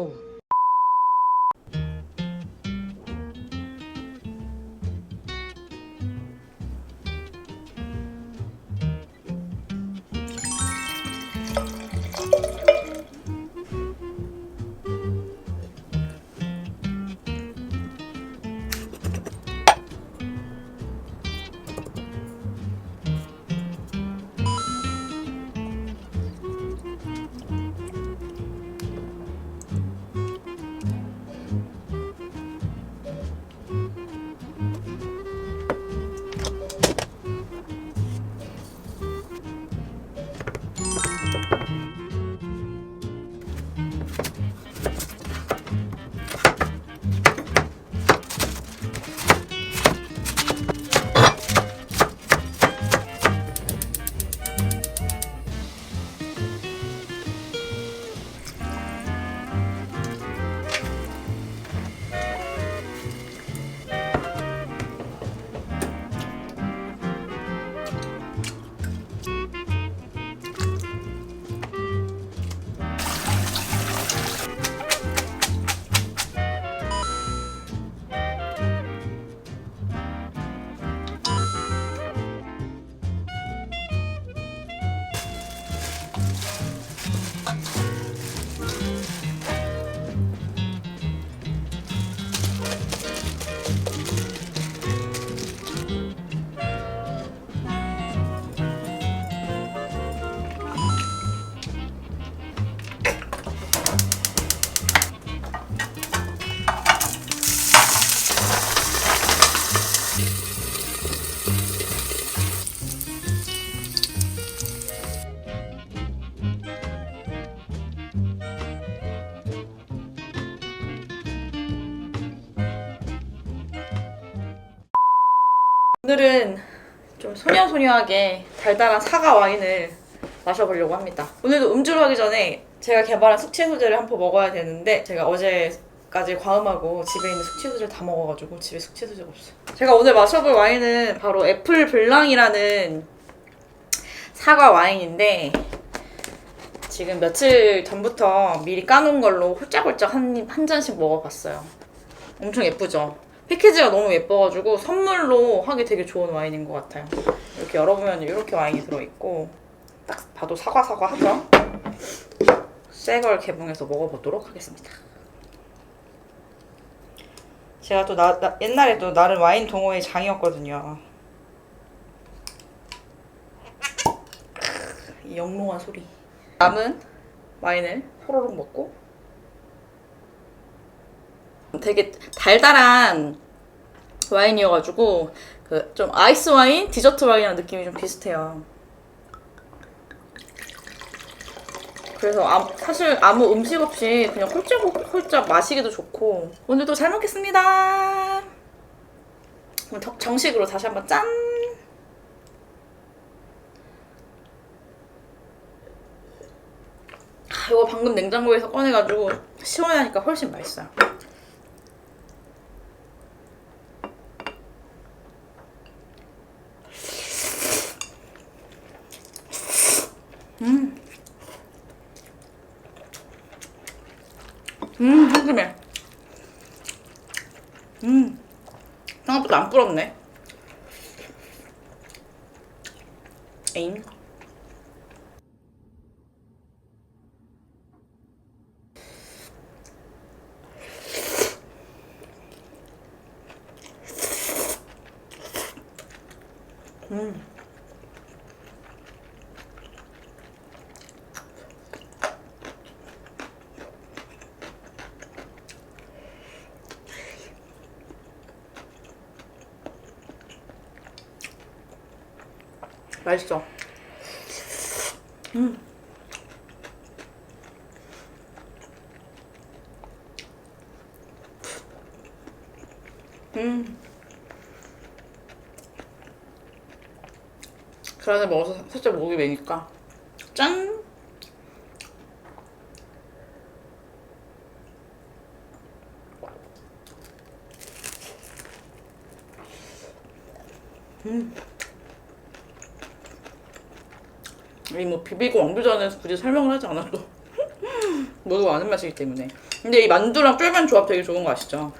어. 오늘은 좀 소녀소녀하게 달달한 사과 와인을 마셔보려고 합니다. 오늘도 음주를 하기 전에 제가 개발한 숙취 소재를 한 포 먹어야 되는데 제가 어제까지 과음하고 집에 있는 숙취 소재를 다 먹어가지고 집에 숙취 소재가 없어요. 제가 오늘 마셔볼 와인은 바로 애플 블랑이라는 사과 와인인데 지금 며칠 전부터 미리 까놓은 걸로 홀짝홀짝 한, 한 잔씩 먹어봤어요. 엄청 예쁘죠? 패키지가 너무 예뻐가지고 선물로 하기 되게 좋은 와인인 것 같아요. 이렇게 열어보면 이렇게 와인이 들어있고 딱 봐도 사과 사과 하죠? 새 걸 개봉해서 먹어보도록 하겠습니다. 제가 또 나, 나- 옛날에 또 나름 와인 동호회 장이었거든요. 이 영롱한 소리. 남은 와인을 호로록 먹고 되게 달달한 와인이어가지고 그 좀 아이스 와인, 디저트 와인이랑 느낌이 좀 비슷해요. 그래서 아, 사실 아무 음식 없이 그냥 홀짝홀짝 마시기도 좋고 오늘도 잘 먹겠습니다. 그럼 정- 정식으로 다시 한번 짠. 아, 이거 방금 냉장고에서 꺼내가지고 시원하니까 훨씬 맛있어요. 음, 한심해. 음, 생각보다 안 부럽네. 에잉. 음. 맛있어. 음. 음. 계란을 먹어서 살짝 목이 메니까 짠. 음. 이 뭐 비비고 왕비전에서 굳이 설명을 하지 않아도 모두가 아는 맛이기 때문에. 근데 이 만두랑 쫄면 조합 되게 좋은 거 아시죠?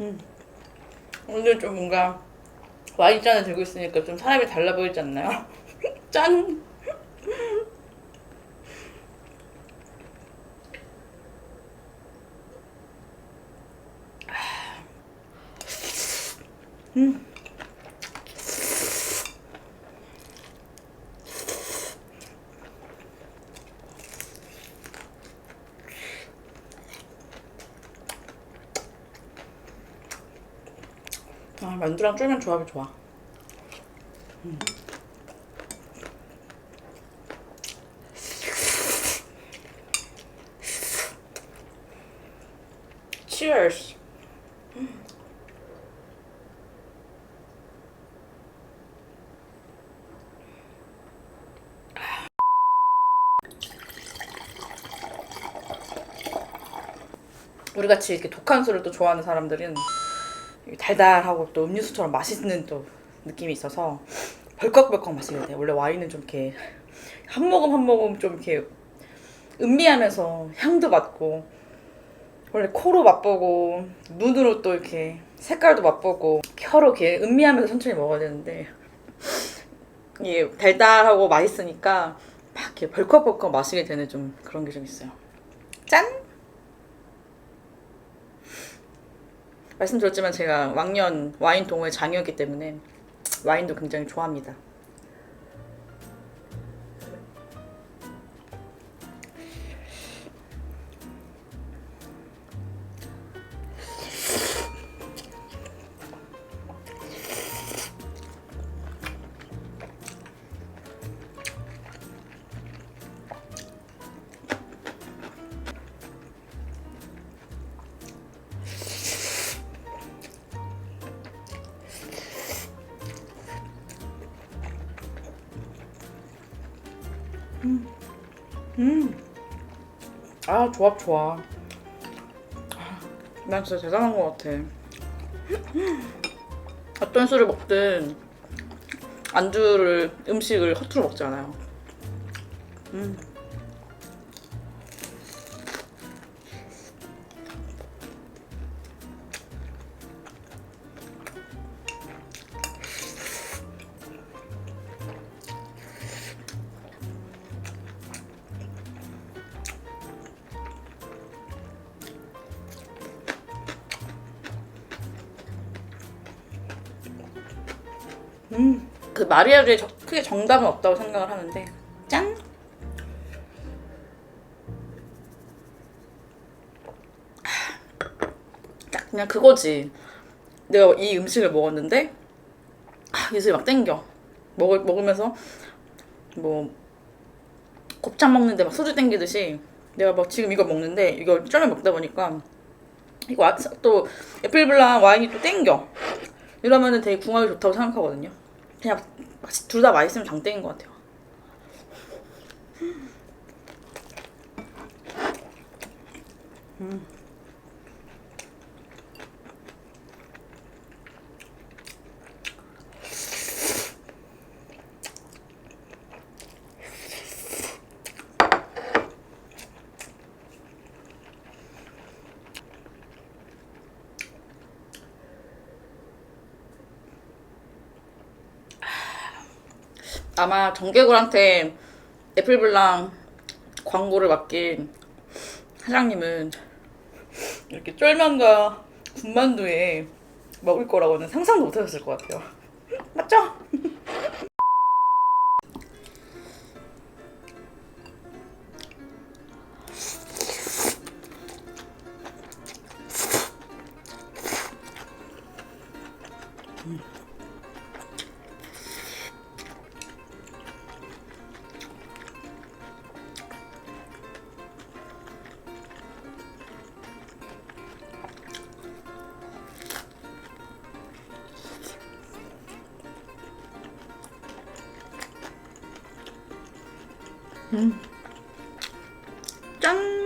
음. 오늘 좀 뭔가 와인잔을 들고 있으니까 좀 사람이 달라 보이지 않나요? 짠! 아, 만두랑 쫄면 조합이 좋아. 음. Cheers. 우리 같이 이렇게 독한 술을 또 좋아하는 사람들은 달달하고 또 음료수처럼 맛있는 또 느낌이 있어서 벌컥벌컥 마시게 돼. 원래 와인은 좀 이렇게 한 모금 한 모금 좀 이렇게 음미하면서 향도 맡고 원래 코로 맛보고 눈으로 또 이렇게 색깔도 맛보고 혀로 이렇게 음미하면서 천천히 먹어야 되는데 이게 달달하고 맛있으니까 막 이렇게 벌컥벌컥 마시게 되는 좀 그런 게 좀 있어요. 짠! 말씀드렸지만 제가 왕년 와인 동호회 장이었기 때문에 와인도 굉장히 좋아합니다. 아 조합 좋아. 아, 난 진짜 대단한 것 같아. 어떤 술을 먹든 안주를 음식을 허투루 먹지 않아요. 음. 음, 그 마리아주에 저- 크게 정답은 없다고 생각을 하는데 짠! 딱 그냥 그거지. 내가 이 음식을 먹었는데 아, 입술이 막 땡겨. 먹을 먹으면서 뭐 곱창 먹는데 막 소주 땡기듯이 내가 막 지금 이거 먹는데 이거 쫄면 먹다 보니까 이거 와- 또 애플블랑 와인이 또 땡겨. 이러면은 되게 궁합이 좋다고 생각하거든요. 그냥 둘 다 맛있으면 장땡인 것 같아요. 음. 아마 정개구한테 애플블랑 광고를 맡긴 사장님은 이렇게 쫄면과 군만두에 먹을 거라고는 상상도 못 하셨을 것 같아요. 맞죠? 음. 음. 짠!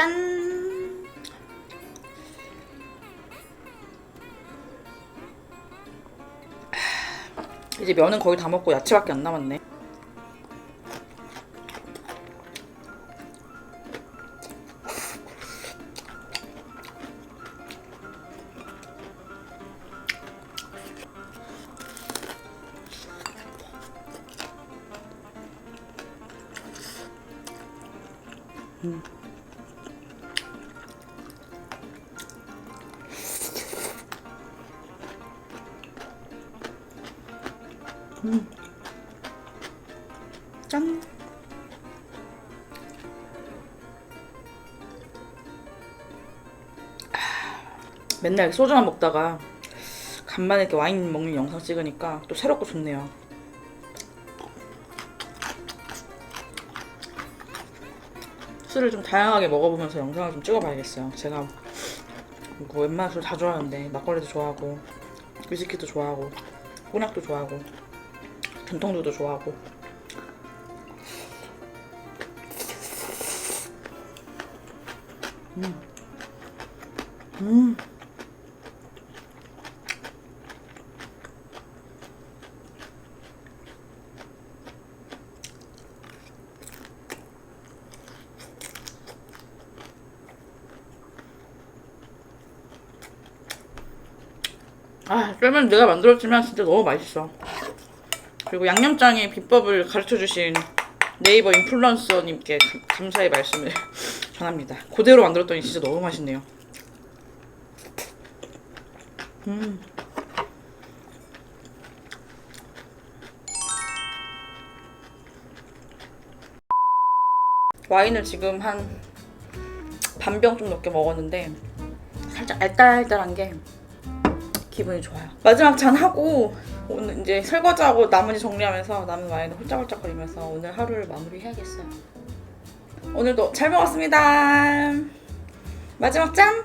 짠! 이제 면은 거의 다 먹고 야채밖에 안 남았네. 짠. 맨날 소주만 먹다가 간만에 이렇게 와인 먹는 영상 찍으니까 또 새롭고 좋네요. 술을 좀 다양하게 먹어보면서 영상을 좀 찍어봐야겠어요. 제가 뭐 웬만한 술 다 좋아하는데 막걸리도 좋아하고 위스키도 좋아하고 꼬냑도 좋아하고 전통주도 좋아하고 음. 아, 쫄면 내가 만들었지만 진짜 너무 맛있어. 그리고 양념장의 비법을 가르쳐 주신 네이버 인플루언서님께 감- 감사의 말씀을 전합니다. 그대로 만들었더니 진짜 너무 맛있네요. 음. 와인을 지금 한 반병 좀 넘게 먹었는데 살짝 알딸알딸한 게 기분이 좋아요. 마지막 잔 하고 오늘 이제 설거지하고 나머지 정리하면서 남은 와인을 홀짝홀짝거리면서 오늘 하루를 마무리해야겠어요. 오늘도 잘 먹었습니다. 마지막 짠!